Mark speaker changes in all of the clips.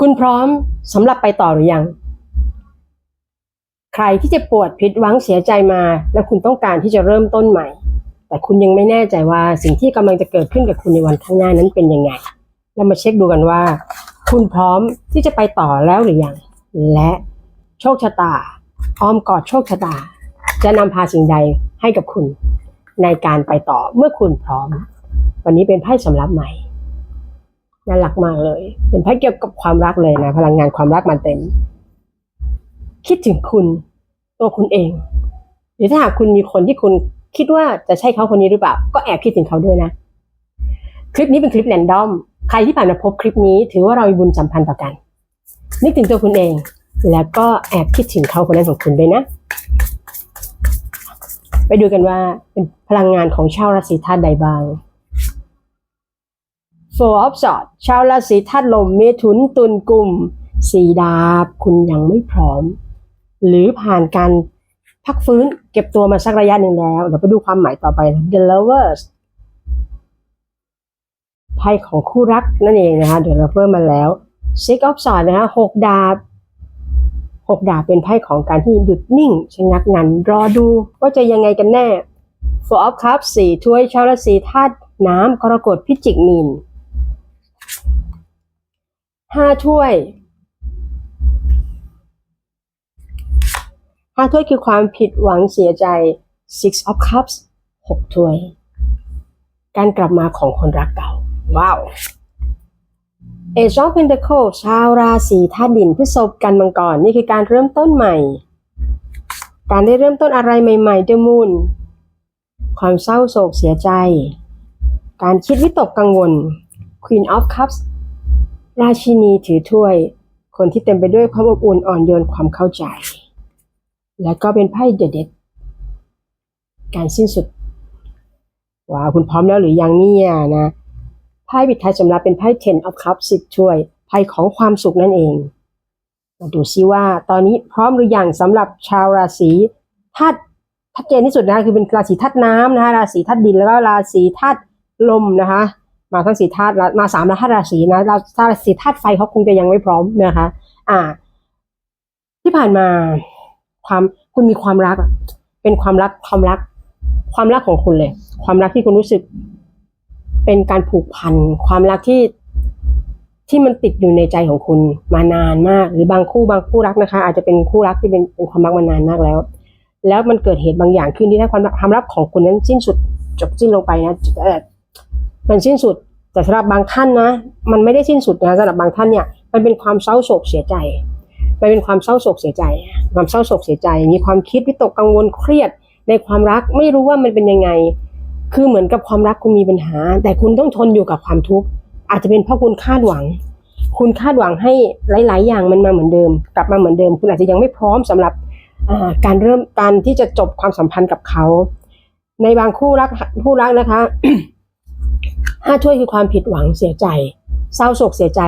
Speaker 1: คุณพร้อมสำหรับไปต่อหรือยัง ใครที่จะปวดผิดหวังเสียใจมา แล้วคุณต้องการที่จะเริ่มต้นใหม่ แต่คุณยังไม่แน่ใจว่าสิ่งที่กำลังจะเกิดขึ้นกับคุณในวันข้างหน้านั้นเป็นยังไง เรามาเช็คดูกันว่า คุณพร้อมที่จะไปต่อแล้วหรือยัง และโชคชะตา อ้อมกอดโชคชะตา จะนำพาสิ่งใดให้กับคุณ ในการไปต่อเมื่อคุณพร้อม วันนี้เป็นไพ่สำรับใหม่ น่ารักมากเลย เป็นไพ่เกี่ยวกับความรักเลยนะ พลังงานความรักมาเต็ม คิดถึงคุณ ตัวคุณเอง หรือถ้าหากคุณมีคนที่คุณคิดว่าจะใช่เขาคนนี้หรือเปล่า ก็แอบคิดถึงเขาด้วยนะ คลิปนี้เป็นคลิปแรนดอม ใครที่ผ่านมาพบคลิปนี้ถือว่าเรามีบุญสัมพันธ์ต่อกัน นึกถึงตัวคุณเอง แล้วก็แอบคิดถึงเขาคนนั้นของคุณด้วยนะ ไปดูกันว่าเป็นพลังงานของชาวราศีธาตุใดบ้าง Four of Swords ชาวราศีธาตุลมเมถุนตุลกุมสีดาบคุณยังไม่พร้อม หรือผ่านการพักฟื้นเก็บตัวมาสักระยะหนึ่งแล้ว เดี๋ยวไปดูความหมายต่อไป The Lovers ไพ่ของคู่รักนั่นเองนะคะ The Lover มาแล้ว Six of Swords นะคะหกดาบหกดาบเป็นไพ่ของการที่หยุดนิ่งชะงักงันรอดูว่าจะยังไงกันแน่ Four of Cups สี่ถ้วยชาวราศีธาตุน้ำกรกฎพิจิกมีน ห้าถ้วยห้าถ้วยคือความผิดหวังเสียใจ Six of Cups หกถ้วย การกลับมาของคนรักเก่า ว้าว Age of Pentacles ชาวราศีธาตุดินพฤษภกันมังกร นี่คือการเริ่มต้นใหม่ การได้เริ่มต้นอะไรใหม่ๆ The Moon ความเศร้าโศกเสียใจ การคิดวิตกกังวล Queen of Cups ราชินีถือถ้วย คนที่เต็มไปด้วยความอบอุ่นอ่อนโยนความเข้าใจ แล้วก็เป็นไพ่เดอะเด็ดการสิ้นสุดว้าวคุณพร้อมแล้วหรือยังเนี่ยนะไพ่ปิดท้ายสำหรับเป็นไพ่ Ten of Cups สิบถ้วยไพ่ของความสุขนั่นเอง มาดูซิว่าตอนนี้พร้อมหรือยังสำหรับชาวราศีธาตุชัดเจนที่สุดนะคะคือเป็นราศีธาตุน้ำนะคะราศีธาตุดินแล้วก็ราศีธาตุลมนะคะ มาทั้งสีธาตุมาสามธาตุราศีนะราถ้าราศีธาตุไฟเขาคงจะยังไม่พร้อมนะคะ อ่า ที่ผ่านมาความคุณมีความรัก เป็นความรักความรัก ความรักของคุณเลย ความรักที่คุณรู้สึก เป็นการผูกพันความรักที่ที่มันติดอยู่ในใจของคุณมานานมาก หรือบางคู่บางคู่รักนะคะ อาจจะเป็นคู่รักที่เป็นเป็นความรักมานานมากแล้ว แล้วมันเกิดเหตุบางอย่างขึ้นที่ให้ความรักความรักของคุณนั้นสิ้นสุดจบสิ้นลงไปนะเอ่อ มันสิ้นสุด แต่สำหรับบางท่านนะ มันไม่ได้สิ้นสุดนะสำหรับบางท่านเนี่ย มันเป็นความเศร้าโศกเสียใจ มันเป็นความเศร้าโศกเสียใจ ความเศร้าโศกเสียใจ มีความคิดวิตกกังวลเครียด ในความรักไม่รู้ว่ามันเป็นยังไง คือเหมือนกับความรักคุณมีปัญหา แต่คุณต้องทนอยู่กับความทุกข์ อาจจะเป็นเพราะคุณคาดหวัง คุณคาดหวังให้หลาย ๆ อย่างมันมาเหมือนเดิม กลับมาเหมือนเดิม คุณอาจจะยังไม่พร้อมสำหรับการเริ่มการที่จะจบความสัมพันธ์กับเขา ในบางคู่รักคู่รักนะคะ ห้าถ้วยคือความผิดหวังเสียใจ เศร้าโศกเสียใจ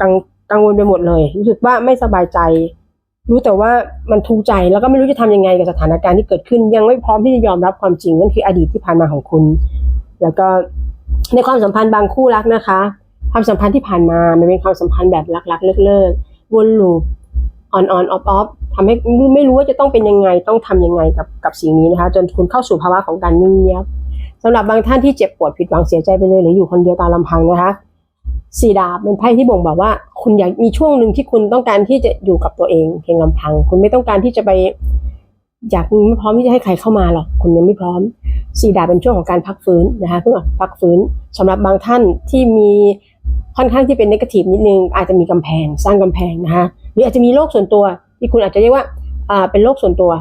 Speaker 1: กังกังวลไปหมดเลย รู้สึกว่าไม่สบายใจ รู้แต่ว่ามันทุกข์ใจแล้วก็ไม่รู้จะทำยังไงกับสถานการณ์ที่เกิดขึ้น ยังไม่พร้อมที่จะยอมรับความจริงนั่นคืออดีตที่ผ่านมาของคุณ แล้วก็ในความสัมพันธ์บางคู่รักนะคะ ความสัมพันธ์ที่ผ่านมามันเป็นความสัมพันธ์แบบรักๆเลิกๆวนลูปออนออนออฟออฟทำให้ไม่รู้ว่าจะต้องเป็นยังไงต้องทำยังไงกับกับสิ่งนี้นะคะ จนคุณเข้าสู่ภาวะของการนิ่งเงียบ สำหรับบางท่านที่เจ็บปวดผิดหวังเสียใจไปเลยหรืออยู่คนเดียวตามลำพังนะคะสีดาบเป็นไพ่ที่บ่งบอกว่า คุณอยากมีช่วงหนึ่งที่คุณต้องการที่จะอยู่กับตัวเองเพียงลำพัง คุณไม่ต้องการที่จะไป อยากไม่พร้อมที่จะให้ใครเข้ามาหรอกคุณยังไม่พร้อมสีดาบเป็นช่วงของการพักฟื้นนะคะเพิ่งพักฟื้นสำหรับบางท่านที่มีค่อนข้างที่เป็นนกาทีฟนิดนึงอาจจะมีกำแพงสร้างกำแพงนะคะหรืออาจจะมีโรคส่วนตัว ที่คุณอาจจะเรียกว่าเป็นโรคส่วนตัว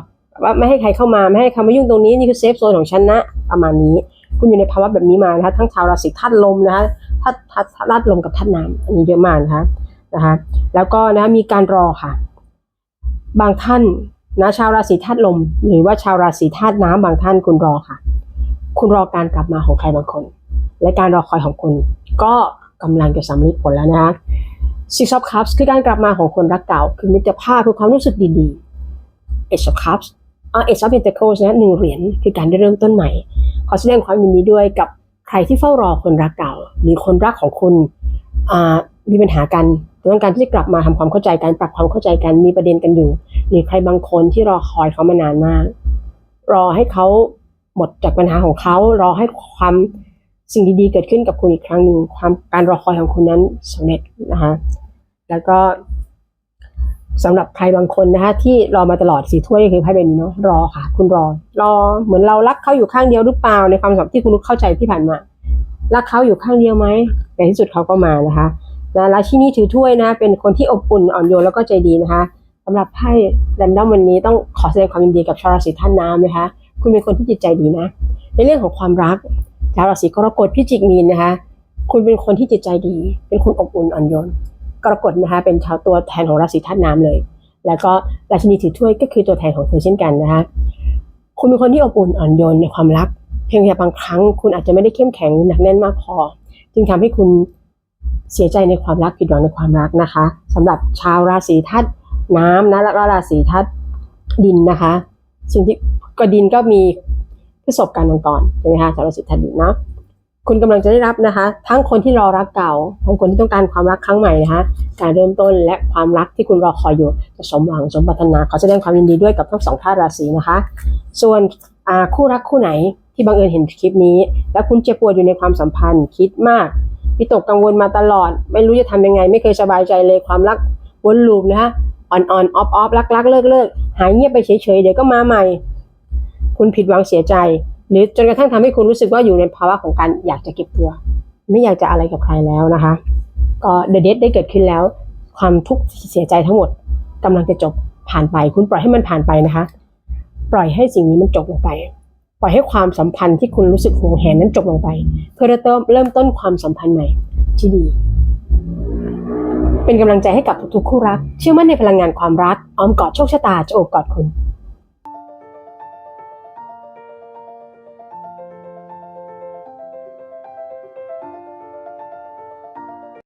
Speaker 1: ว่าไม่ให้ใครเข้ามาไม่ให้ใครมายุ่งตรงนี้นี่คือเซฟโซนของฉันนะ ประมาณนี้ คุณอยู่ในภาวะแบบนี้มานะคะทั้งชาวราศีธาตุลมนะคะธาตุธาตุธาตุลมกับธาตุน้ำอันนี้เยอะมากนะคะนะคะแล้วก็นะมีการรอค่ะ บางท่านนะชาวราศีธาตุลม หรือว่าชาวราศีธาตุน้ำบางท่านคุณรอค่ะ คุณรอการกลับมาของใครบางคน และการรอคอยของคุณก็กำลังจะสำเร็จผลแล้วนะคะ Six of Cups คือการกลับมาของคนรักเก่า คือมิตรภาพคือความรู้สึกดีๆ Ace of Cups อ่า Ace of Pentacles นะหนึ่งเหรียญคือการได้เริ่มต้นใหม่ ขอแสดงความยินดีด้วยกับใครที่เฝ้ารอคนรักเก่า หรือคนรักของคุณมีปัญหากันต้องการที่จะกลับมาทำความเข้าใจกันปรับความเข้าใจกันมีประเด็นกันอยู่ หรือใครบางคนที่รอคอยเขามานานมาก รอให้เขาหมดจากปัญหาของเขารอให้ความสิ่งดีๆ เกิดขึ้นกับคุณอีกครั้งหนึ่งความการรอคอยของคุณนั้นสำเร็จนะคะแล้วก็ สำหรับใครบางคนนะคะที่รอมาตลอดสีถ้วยก็คือไพ่ใบนี้เนาะรอค่ะ คุณรอ รอเหมือนเรารักเขาอยู่ข้างเดียวหรือเปล่าในความสัมพันธ์ที่คุณรู้เข้าใจที่ผ่านมารักเขาอยู่ข้างเดียวไหมในที่สุดเขาก็มานะคะนะราชินีถือถ้วยนะ เป็นคนที่อบอุ่นอ่อนโยนแล้วก็ใจดีนะคะสำหรับไพ่แรนดอมวันนี้ต้องขอแสดงความยินดีกับชาวราศีท่านน้ำนะคะ คุณเป็นคนที่จิตใจดีนะ ในเรื่องของความรักชาวราศีกรกฎพิจิกมีนนะคะ คุณเป็นคนที่จิตใจดี เป็นคนอบอุ่นอ่อนโยน กรกฎนะคะเป็นชาวตัวแทนของราศีธาตุน้ำเลย แล้วก็ราชินีถือถ้วยก็คือตัวแทนของเธอเช่นกันนะคะคุณเป็นคนที่อบอุ่นอ่อนโยนในความรัก เพียงแต่บางครั้งคุณอาจจะไม่ได้เข้มแข็งหนักแน่นมากพอ จึงทำให้คุณเสียใจในความรักผิดหวังในความรักนะคะสำหรับชาวราศีธาตุน้ำนะแล้วก็ราศีธาตุดินนะคะ สิ่งที่ก็ดินก็มีประสบการณ์มาก่อนใช่ไหมคะสำหรับราศีธาตุดินเนาะ คุณกำลังจะได้รับนะคะ ทั้งคนที่รอรักเก่า ทั้งคนที่ต้องการความรักครั้งใหม่นะคะการเริ่มต้นและความรักที่คุณรอคอยอยู่จะสมหวังสมปรารถนาขอแสดงความยินดีด้วยกับทั้งสองท่าตุราศีนะคะ ส่วนคู่รักคู่ไหนที่บังเอิญเห็นคลิปนี้ แล้วคุณเจ็บปวดอยู่ในความสัมพันธ์คิดมากวิตกกังวลมาตลอด ไม่รู้จะทำยังไง ไม่เคยสบายใจเลยความรักวนลูปนะคะอ่อนๆออฟออฟรักรักๆเลิกเลิกหายเงียบไปเฉยๆเดี๋ยวก็มาใหม่ คุณผิดหวังเสียใจ หรือจนกระทั่งทำให้คุณรู้สึกว่าอยู่ในภาวะของการอยากจะเก็บตัว ไม่อยากจะอะไรกับใครแล้วนะคะก็เดอะเดทได้เกิดขึ้นแล้ว ความทุกข์เสียใจทั้งหมดกำลังจะจบผ่านไป คุณปล่อยให้มันผ่านไปนะคะ ปล่อยให้สิ่งนี้มันจบลงไป ปล่อยให้ความสัมพันธ์ที่คุณรู้สึกหวงแหนนั้นจบลงไป เพื่อเริ่มเริ่มต้นความสัมพันธ์ใหม่ที่ดี เป็นกำลังใจให้กับทุกๆคู่รัก เชื่อมั่นในพลังงานความรักอ้อมกอดโชคชะตาจะโอบกอดคุณ